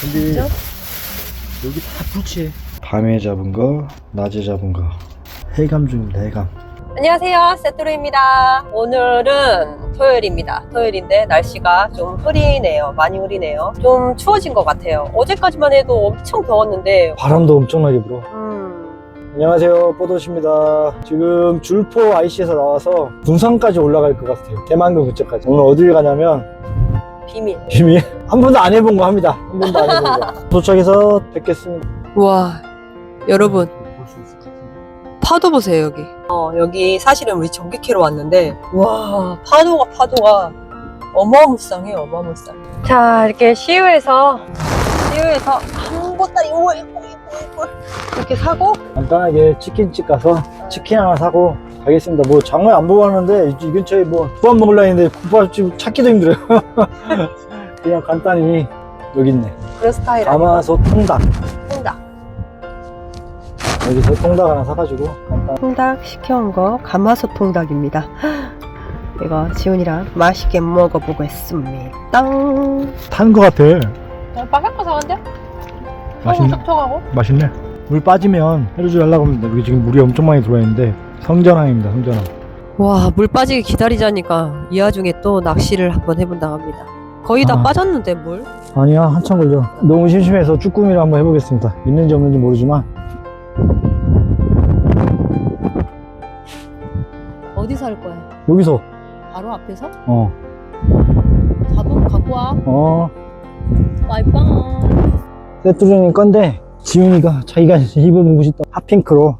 근데 진짜? 여기 다 풀치해. 밤에 잡은 거, 낮에 잡은 거. 해감 중입니다, 해감. 안녕하세요 세뚜루입니다 오늘은 토요일입니다 토요일인데 날씨가 좀 흐리네요 많이 흐리네요 좀 추워진 것 같아요 어제까지만 해도 엄청 더웠는데 바람도 엄청나게 불어. 음, 안녕하세요, 뽀도시입니다. 지금 줄포 IC에서 나와서 군산까지 올라갈 것 같아요. 대만군 국제까지. 오늘 어딜 가냐면 비밀 비밀 한 번도 안 해본 거 합니다. 한 번도 안 해본 거. 도착해서 뵙겠습니다. 와 여러분 파도 보세요 여기 어 여기 사실은 우리 전기캐로 왔는데 와 파도가 파도가 어마무쌍해요 어마무쌍 자 이렇게 시유에서 시유에서 한 보따리 우와 이거 이렇게 사고 간단하게 치킨집 가서 치킨 하나 사고 가겠습니다. 뭐 장을 안 보고 왔는데 이, 이 근처에 뭐 국밥 먹으려 했는데 국밥집 찾기도 힘들어요. 그냥 간단히 여기 있네. 그런 스타일 가마솥 통닭. 통닭 여기서 통닭 하나 사가지고 간단. 통닭 시켜온 거 가마솥 통닭입니다 이거 지훈이랑 맛있게 먹어보겠습니다 탄거 같아. 바삭 바삭한데? 맛있네. 촉촉하고 맛있네. 물 빠지면 해루질 하려고 합니다. 여기 지금 물이 엄청 많이 들어와 있는데 성전항입니다. 성전항. 와, 물 빠지기 기다리자니까 이 와중에 또 낚시를 한번 해본다 합니다. 거의 다 아. 빠졌는데 물? 아니야 한참 걸려. 너무 심심해서 쭈꾸미를 한번 해보겠습니다. 있는지 없는지 모르지만 어디서 할 거야? 여기서 바로 앞에서? 어 자동 갖고 와. 어. 와이파이. 세트루님 건데 지훈이가 자기가 입어보고 싶다 핫핑크로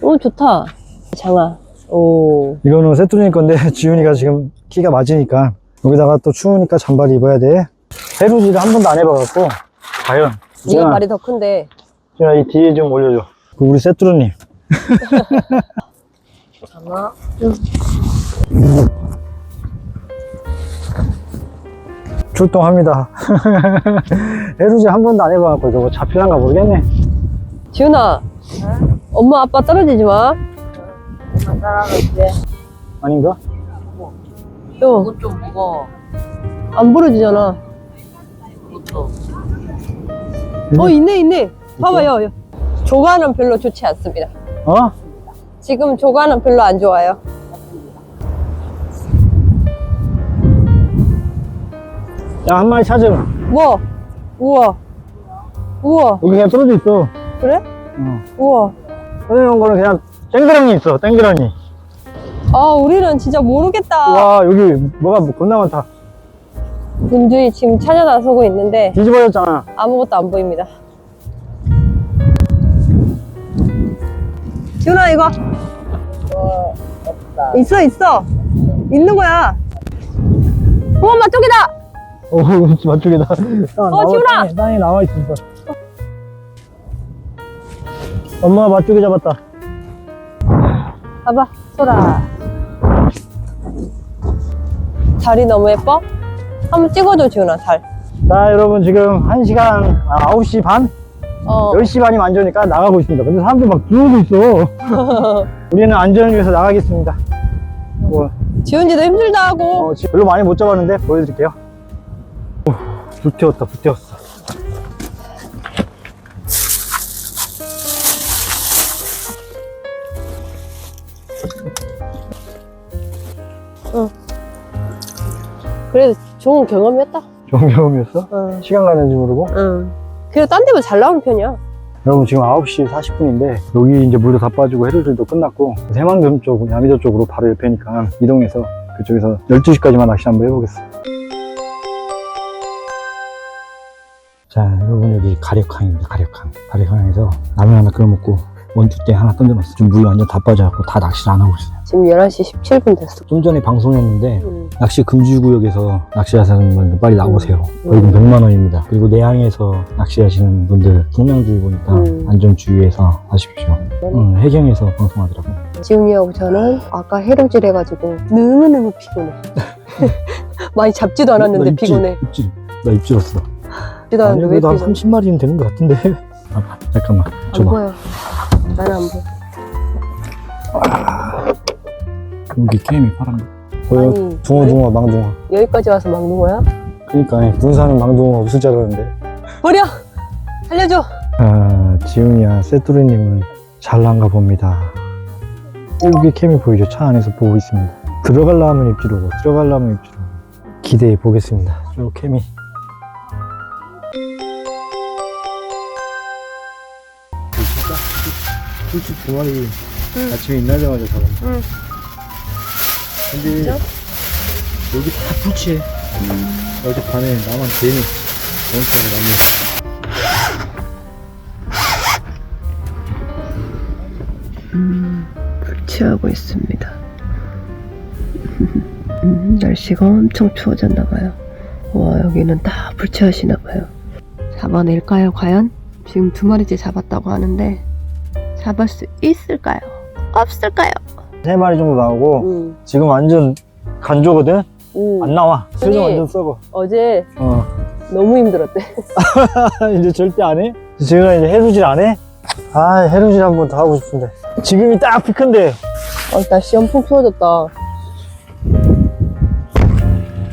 오, 좋다. 장아. 오. 이거는 세트루님 건데 지훈이가 지금 키가 맞으니까 여기다가 또 추우니까 잠바를 입어야 돼 해루질을 한 번도 안 해봐갖고 과연 네가 발이 더 큰데. 지훈아 이 뒤에 좀 올려줘 그 우리 세트루님 장아. 출동합니다 해루질 한 번도 안 해봐갖고 저거 잡힐란가 모르겠네 지훈아. 엄마 아빠 떨어지지 마. 아닌가? 또. 이건 좀 무거워. 안 부러지잖아. 이것도. 어, 있네, 있네. 봐봐요. 요. 조과는 별로 좋지 않습니다. 어? 지금 조과는 별로 안 좋아요. 야 한 마리 찾음 뭐? 우와. 우와. 여기 그냥 떨어져 있어 그래? 어. 우와. 떨어져 거는 그냥 땡그랑이 있어 땡그랑이 아, 우리는 진짜 모르겠다. 와 여기 뭐가 뭐 겁나 많다 문주희 지금 찾아 나서고 있는데 뒤집어졌잖아 아무것도 안 보입니다. 지훈아, 이거. 있어, 있어. 있는 거야. 우와, 맛쪽이다! 오 맞쪽이다 어, 지훈아! 땅에, 땅에 나와 있어 엄마가 맞쪽이 잡았다 봐봐, 소라. 달이 너무 예뻐? 한번 찍어줘, 지훈아, 달. 자 여러분 지금 1시간 아, 9시 반? 어. 10시 반이 만져니까 나가고 있습니다 근데 사람들 막 들어오고 있어 우리는 안전을 위해서 나가겠습니다 뭐 지훈이도 힘들다 하고. 어, 별로 많이 못 잡았는데 보여드릴게요 오, 불태웠다 불태웠어 그래도 좋은 경험이었다. 좋은 경험이었어? 응. 시간 가는지 모르고 응. 그래도 딴 데보다 잘 나오는 편이야. 여러분 지금 9시 40분인데 여기 이제 물도 다 빠지고 해루질도 끝났고 대만금 쪽, 야미도 쪽으로 바로 옆에니까 이동해서 그쪽에서 12시까지만 낚시 한번 해보겠습니다 자 여러분 여기 가력항입니다 가력항 가력항에서 라면 하나 끓여 먹고 원투대 하나 던져놨어 지금 물 완전 다 빠져갖고 다 낚시를 안 하고 있어요 지금 11시 17분 됐어. 좀 전에 방송했는데 응. 낚시 금지구역에서 낚시하시는 분들 빨리 나오세요. 음. 벌금 100만 원입니다. 그리고 내항에서 낚시하시는 분들 풍랑주의 보니까 음. 안전주의해서 하십시오. 응, 해경에서 방송하더라고. 지훈이하고 저는 아까 해루질 해가지고 너무너무 피곤해. 많이 잡지도 않았는데 나 입질, 피곤해. 입질. 나 입질었어. 잡지도 아니, 않았는데 왜 그래도 한 피곤해? 30마리는 되는 것 같은데. 아, 잠깐만. 안 줘봐. 보여. 나는 안 보여. 여기 게임이 파란 거. 보여? 아니, 붕어, 붕어, 망둥어. 여기까지 와서 막는 거야? 그니까, 군산은 망둥어 없을 줄 알았는데. 버려! 살려줘! 아, 지훈이야, 세뚜리님은 잘 난가 봅니다. 여기 캠이 보이죠? 차 안에서 보고 있습니다. 들어가려면 입지로고, 들어가려면 입지로고. 기대해 보겠습니다. 요 캠이. 솔직히 두 마리 아침에 일나자마자 잡았네. 응. 근데 진짜? 여기 다 풀치해. 어젯밤에 나만 괜히 원차가 났네. 불치하고 있습니다. 음, 날씨가 엄청 추워졌나 봐요. 와 여기는 다 불치하시나 봐요. 잡아낼까요 과연? 지금 두 마리째 잡았다고 하는데 잡을 수 있을까요? 없을까요? 세 마리 정도 나오고 음, 지금 완전 간조거든? 음. 안 나와. 수정 아니. 완전 썩어. 어제 어. 너무 힘들었대. 이제 절대 안 해? 지금 이제 해루질 안 해? 아, 해루질 한 번 더 하고 싶은데. 지금이 딱 피크인데. 어, 날씨 엄청 추워졌다.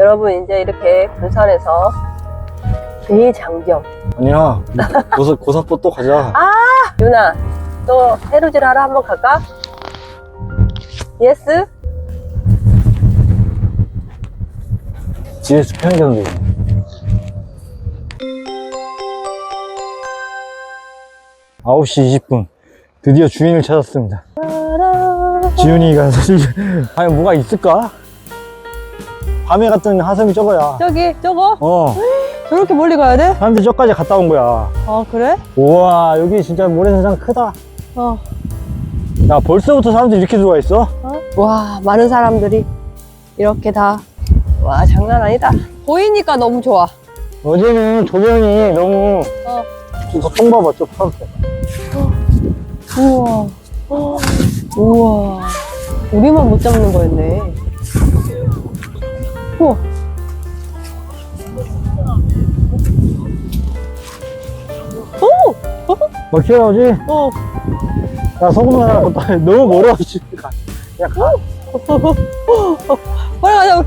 여러분 이제 이렇게 부산에서 대장경 아니야. 고사, 고사포 또 가자. 유나 또 해루질 하러 한번 갈까? 예스? GS 편의점도 있네. 아홉 시 20분. 드디어 주인을 찾았습니다. 지훈이가 사실, 과연 뭐가 있을까? 밤에 갔던 하섬이 저거야. 저기 저거 어. 저렇게 멀리 가야 돼? 사람들이 저까지 갔다 온 거야. 아 그래? 우와, 여기 진짜 모래사장 크다. 어. 야, 벌써부터 사람들이 이렇게 들어와 있어? 어? 와 많은 사람들이 이렇게 다 와 장난 아니다 보이니까 너무 좋아 어제는 조명이 너무 어. 저통 봐봐 저 파란색 우와 어, 우와 우리만 못 잡는 거였네 우와 오! 막 튀어나오지? 어. 야 소금 하나 걷다 너무 멀어 지금 야 가. 빨리 가자.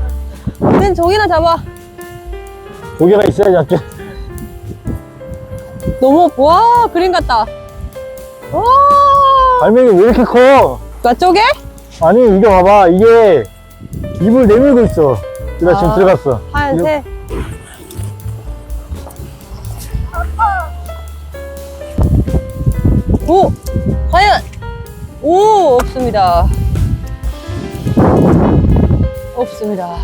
우린 저기나 잡아. 고개가 있어야 잡지 너무 와 그림 같다. 와. 갈매기 왜 이렇게 커? 나쪽에? 아니 이거 봐봐. 이게 입을 내밀고 있어. 나 지금 아. 들어갔어. 하얀색. 오! 과연! 오! 없습니다 없습니다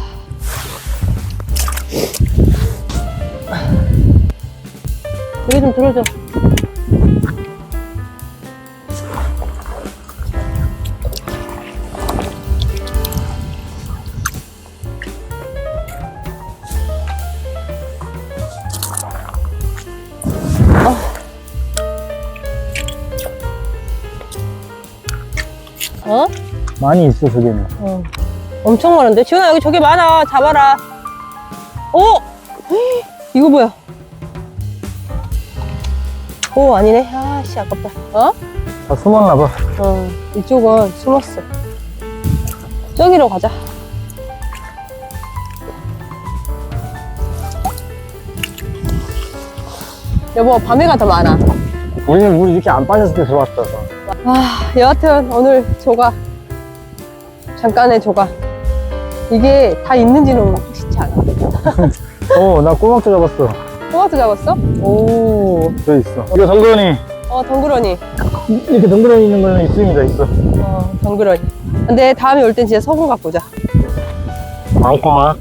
여기 좀 들어줘 어? 많이 있어 저기는. 어. 엄청 많은데? 지훈아 여기 저기 많아. 잡아라. 오! 헤이, 이거 뭐야? 오 아니네. 아씨 아깝다. 어? 다 숨었나 봐. 어 이쪽은 숨었어. 저기로 가자. 여보 밤에가 더 많아. 우리는 물이 이렇게 안 빠졌을 때 들어왔어 아, 여하튼 오늘 조가 잠깐의 조가 이게 다 있는지는 확실치 않아. 어 나 꼬막도 잡았어 토마토 잡았어? 오, 저 있어 이거 덩그러니 어 덩그러니, 이렇게 덩그러니 있는 거는 있습니다 있어 어 덩그러니. 근데 다음에 올 땐 진짜 소금 갖고 오자. 많구만.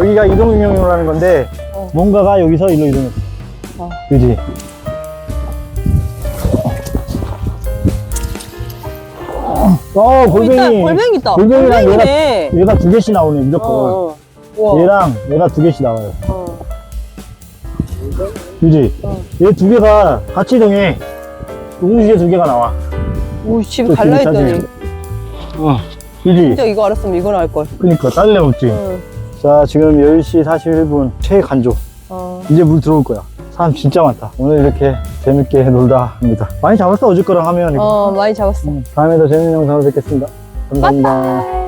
여기가 이동유명로라는 건데 어. 뭔가가 여기서 일로 이동했어 어. 그지? 어 어, 있다, 골뱅이 골뱅이 있다. 골뱅이랑 골뱅이네. 얘가 두 개씩 나오네 무조건 어, 어. 우와. 얘랑 얘가 두 개씩 나와요 어. 그지? 어. 얘 두 개가 같이 이동해 동시에 두 개가 나와 오, 또 갈라 되게 했더니 짜증나. 어 그지? 진짜 이거 알았으면 이건 알 걸. 그니까 딸래 없지 응. 자 지금 10시 41분 최간조 어. 이제 물 들어올 거야 사람 진짜 많다 오늘 이렇게 재밌게 놀다 합니다 많이 잡았어 어제 거랑 하면 이거 어, 많이 잡았어. 음, 다음에 더 재밌는 영상으로 뵙겠습니다 감사합니다 빠빠이.